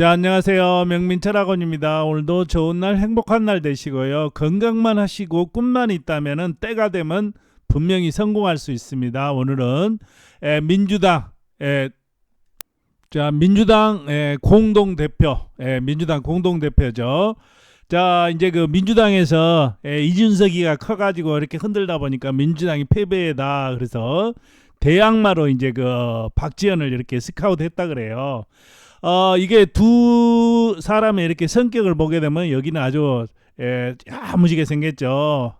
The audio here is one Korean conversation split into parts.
자, 안녕하세요. 명민철 학원입니다. 오늘도 좋은 날, 행복한 날 되시고요. 건강만 하시고 꿈만 있다면은 때가 되면 분명히 성공할 수 있습니다. 오늘은 에, 민주당 에, 자, 민주당 에, 공동 대표, 에, 민주당 공동 대표죠. 자, 이제 그 민주당에서 에, 이준석이가 커가지고 이렇게 흔들다 보니까 민주당이 패배다. 그래서 대항마로 이제 그 박지원을 이렇게 스카우트 했다 그래요. 어 이게 두 사람의 이렇게 성격을 보게 되면 여기는 아주 에, 야무지게 생겼죠.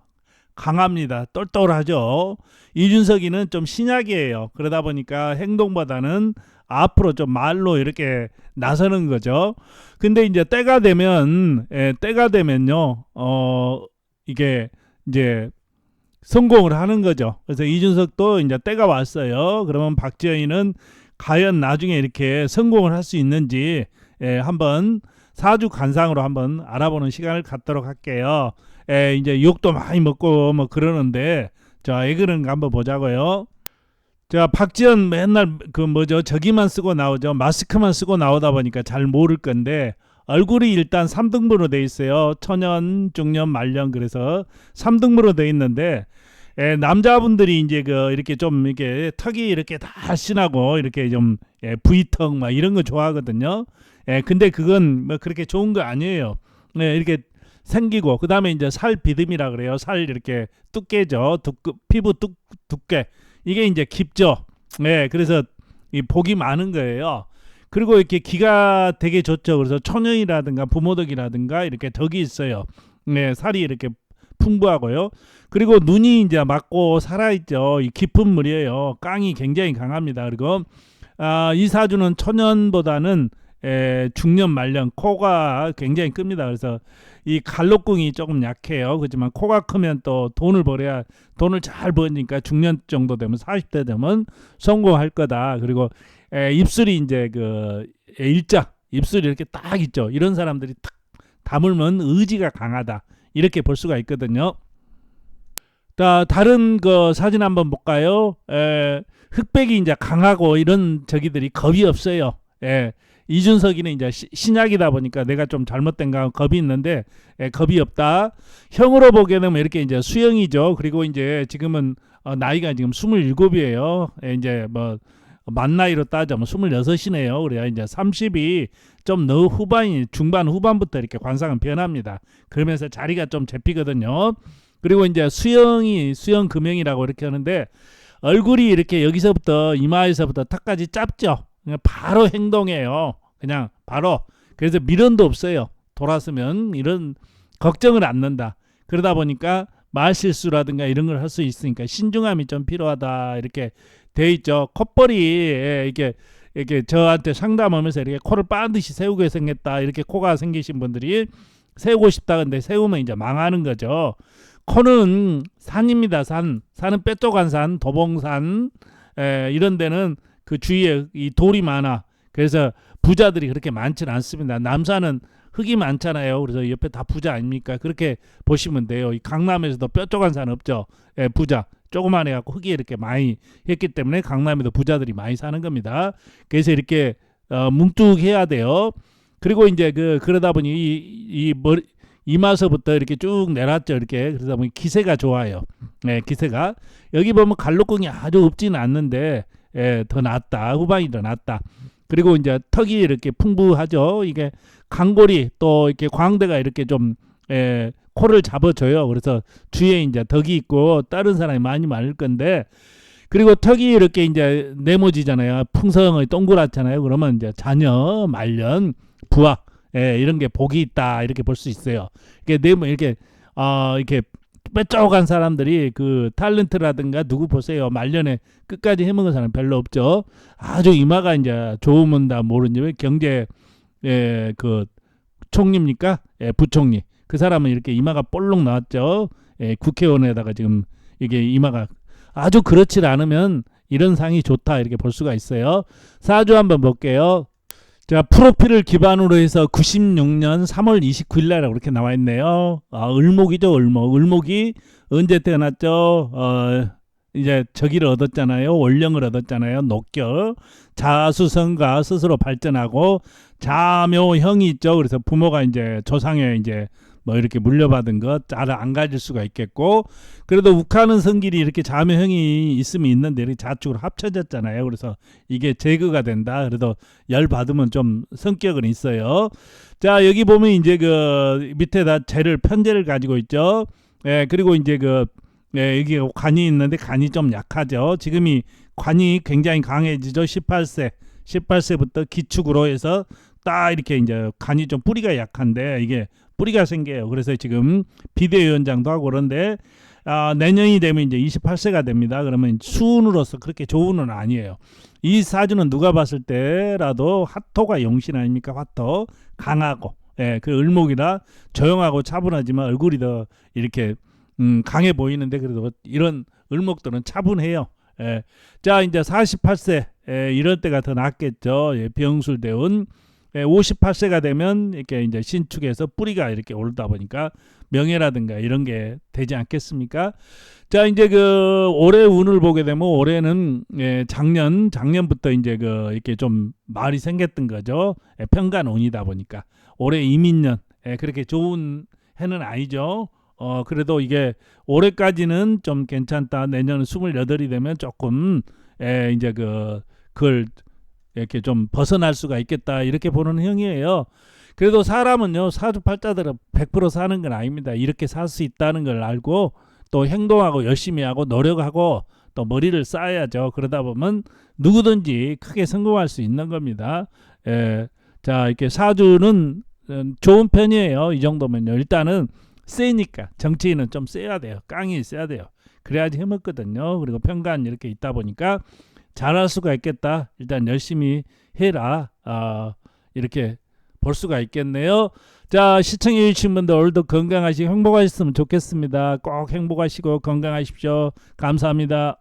강합니다. 똘똘하죠. 이준석이는 좀 신약이에요. 그러다 보니까 행동보다는 앞으로 좀 말로 이렇게 나서는 거죠. 근데 이제 때가 되면 에, 때가 되면요. 어 이게 이제 성공을 하는 거죠. 그래서 이준석도 이제 때가 왔어요. 그러면 박지원이는 과연 나중에 이렇게 성공을 할 수 있는지 예, 한번 사주 관상으로 한번 알아보는 시간을 갖도록 할게요. 예, 이제 욕도 많이 먹고 뭐 그러는데 자, 왜 그런가 한번 보자고요. 자, 박지원 맨날 그 뭐죠? 저기만 쓰고 나오죠. 마스크만 쓰고 나오다 보니까 잘 모를 건데 얼굴이 일단 3등분으로 돼 있어요. 천연, 중년, 말년 그래서 3등분으로 돼 있는데 예, 남자분들이 이제 그 이렇게 좀 이렇게 턱이 이렇게 다 신하고 이렇게 좀 예, V턱 막 이런 거 좋아하거든요. 예, 근데 그건 뭐 그렇게 좋은 거 아니에요. 네, 이렇게 생기고 그다음에 이제 살 비듬이라 그래요. 살 이렇게 두께죠. 두께, 피부 두, 두께. 이게 이제 깊죠. 네, 그래서 이 복이 많은 거예요. 그리고 이렇게 기가 되게 좋죠. 그래서 천연이라든가 부모덕이라든가 이렇게 덕이 있어요. 네, 살이 이렇게 풍부하고요. 그리고 눈이 이제 맞고 살아있죠. 이 깊은 물이에요. 깡이 굉장히 강합니다. 그리고 아, 이 사주는 천연보다는 에, 중년 말년 코가 굉장히 큽니다. 그래서 이 갈록궁이 조금 약해요. 그렇지만 코가 크면 또 돈을 벌어야 돈을 잘 버니까 중년 정도 되면 40대 되면 성공할 거다. 그리고 에, 입술이 이제 그 에, 일자 입술이 이렇게 딱 있죠. 이런 사람들이 탁 다물면 의지가 강하다. 이렇게 볼 수가 있거든요. 자, 다른 그 사진 한번 볼까요? 에, 흑백이 이제 강하고 이런 저기들이 겁이 없어요. 예. 이준석이는 이제 시, 신약이다 보니까 내가 좀 잘못된가 겁이 있는데 예, 겁이 없다. 형으로 보게 되면 이렇게 이제 수영이죠. 그리고 이제 지금은 어, 나이가 지금 27이에요. 예, 이제 뭐 만 나이로 따지면 26이네요. 그래야 이제 30이 좀 너 후반이 중반 후반부터 이렇게 관상은 변합니다. 그러면서 자리가 좀 잡히거든요. 그리고 이제 수영이 수영 금형이라고 이렇게 하는데 얼굴이 이렇게 여기서부터 이마에서부터 턱까지 짧죠. 그냥 바로 행동해요. 그냥 바로 그래서 미련도 없어요. 돌았으면 이런 걱정을 안 는다. 그러다 보니까 말 실수라든가 이런 걸 할 수 있으니까 신중함이 좀 필요하다 이렇게 돼 있죠. 콧볼이 예, 이렇게 이렇게 저한테 상담하면서 이렇게 코를 반드시 세우게 생겼다 이렇게 코가 생기신 분들이 세우고 싶다 근데 세우면 이제 망하는 거죠. 코는 산입니다. 산. 산은 빼쪽한 산, 도봉산 에, 이런 데는 그 주위에 이 돌이 많아. 그래서 부자들이 그렇게 많지는 않습니다. 남산은 흙이 많잖아요. 그래서 옆에 다 부자 아닙니까? 그렇게 보시면 돼요. 이 강남에서도 뾰족한 산 없죠. 예, 부자. 조그만 해 갖고 흙이 이렇게 많이 했기 때문에 강남에도 부자들이 많이 사는 겁니다. 그래서 이렇게 어, 뭉뚝해야 돼요. 그리고 이제 그 그러다 보니 이, 이 머리 이마서부터 이렇게 쭉 내놨죠. 이렇게 그러다 보니 기세가 좋아요. 예, 기세가 여기 보면 갈록궁이 아주 없지는 않는데 예, 더 낫다. 후반이 더 낫다. 그리고 이제 턱이 이렇게 풍부하죠. 이게 강골이 또 이렇게 광대가 이렇게 좀 예, 코를 잡아줘요. 그래서 주위에 이제 덕이 있고 다른 사람이 많이 많을 건데 그리고 턱이 이렇게 이제 네모지잖아요. 풍성의 동그랗잖아요. 그러면 이제 자녀, 말년, 부하 예, 이런 게 복이 있다 이렇게 볼 수 있어요. 이게 네모 이렇게 어 이렇게 빼쪽한 사람들이 그 탤런트라든가 누구 보세요. 말년에 끝까지 해먹은 사람 별로 없죠. 아주 이마가 이제 좋으면 다 모르지 경제 예 그 총리입니까? 예, 부총리. 그 사람은 이렇게 이마가 볼록 나왔죠. 예, 국회의원에다가 지금 이게 이마가 아주 그렇지 않으면 이런 상이 좋다 이렇게 볼 수가 있어요. 사주 한번 볼게요. 자, 프로필을 기반으로 해서 96년 3월 29일 날 그렇게 나와 있네요. 아, 을목이죠, 을목. 을목이 언제 태어났죠? 어, 이제 저기를 얻었잖아요. 원령을 얻었잖아요. 녹결. 자수성가 스스로 발전하고 자묘형이 있죠. 그래서 부모가 이제 조상의 이제 뭐 이렇게 물려받은 것 잘 안 가질 수가 있겠고 그래도 욱하는 성질이 이렇게 자묘형이 있으면 있는데 이렇게 좌측으로 합쳐졌잖아요. 그래서 이게 제거가 된다. 그래도 열 받으면 좀 성격은 있어요. 자 여기 보면 이제 그 밑에다 재를 편제를 가지고 있죠. 예 그리고 이제 그 예, 여기 관이 있는데 간이 좀 약하죠. 지금이 관이 굉장히 강해지죠. 18세 18세부터 기축으로 해서 딱 이렇게 이제 간이 좀 뿌리가 약한데 이게 뿌리가 생겨요. 그래서 지금 비대위원장도 하고 그런데 아, 내년이 되면 이제 28세가 됩니다. 그러면 수운으로서 그렇게 좋은은 아니에요. 이 사주는 누가 봤을 때라도 화토가 용신 아닙니까? 화토 강하고 예, 그 을목이라 조용하고 차분하지만 얼굴이 더 이렇게 음, 강해 보이는데 그래도 이런 을목들은 차분해요. 예. 자 이제 48세 예, 이럴 때가 더 낫겠죠. 예, 병술대운 예, 58세가 되면 이렇게 이제 신축에서 뿌리가 이렇게 오르다 보니까 명예라든가 이런 게 되지 않겠습니까? 자 이제 그 올해 운을 보게 되면 올해는 예, 작년 작년부터 이제 그 이렇게 좀 말이 생겼던 거죠. 예, 편간 운이다 보니까 올해 이민년 예, 그렇게 좋은 해는 아니죠. 어 그래도 이게 올해까지는 좀 괜찮다. 내년 28이 되면 조금 예, 이제 그 그걸 이렇게 좀 벗어날 수가 있겠다 이렇게 보는 형이에요. 그래도 사람은요 사주팔자들은 100% 사는 건 아닙니다. 이렇게 살 수 있다는 걸 알고 또 행동하고 열심히 하고 노력하고 또 머리를 쌓아야죠. 그러다 보면 누구든지 크게 성공할 수 있는 겁니다. 예, 자 이렇게 사주는 음, 좋은 편이에요. 이 정도면요. 일단은 세니까 정치인은 좀 세야 돼요. 깡이 있어야 돼요. 그래야지 힘없거든요. 그리고 편간 이렇게 있다 보니까 잘할 수가 있겠다. 일단 열심히 해라. 아, 이렇게 볼 수가 있겠네요. 자, 시청해 주신 분들 오늘도 건강하시고 행복하셨으면 좋겠습니다. 꼭 행복하시고 건강하십시오. 감사합니다.